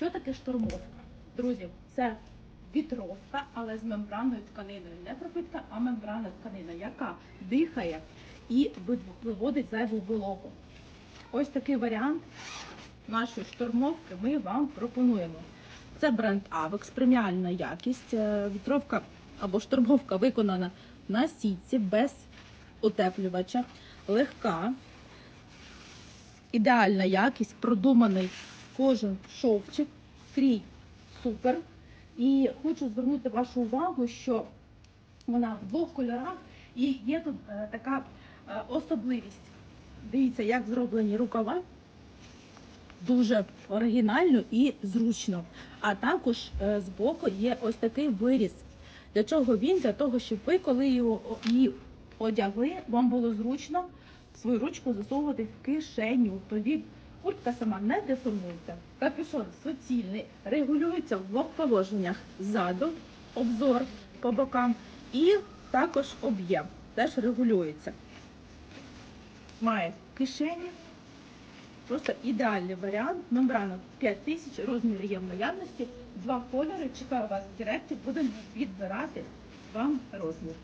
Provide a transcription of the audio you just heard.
Що таке штурмовка? Друзі, це вітровка, але з мембранною тканиною. Не пропитка, а мембранна тканина, яка дихає і виводить зайву вологу. Ось такий варіант нашої штурмовки ми вам пропонуємо. Це бренд Avex, преміальна якість. Е, Вітровка або штурмовка виконана на сітці без утеплювача, легка, ідеальна якість, продуманий кожен шовчик, крій супер. І хочу звернути вашу увагу, що вона в двох кольорах і є тут е, така е, особливість. Дивіться, як зроблені рукава. Дуже оригінально і зручно. А також е, збоку є ось такий виріз. Для чого він? Для того, щоб ви, коли його її одягли, вам було зручно свою ручку засовувати в кишеню. Тоді куртка сама не деформується. Капюшон суцільний, регулюється в двох положеннях ззаду, обзор по бокам і також об'єм теж регулюється. Має кишені. Просто ідеальний варіант. Мембрана 5000, розмір є в наявності. Два кольори. Чекаю вас в директі. Будемо відбирати вам розмір.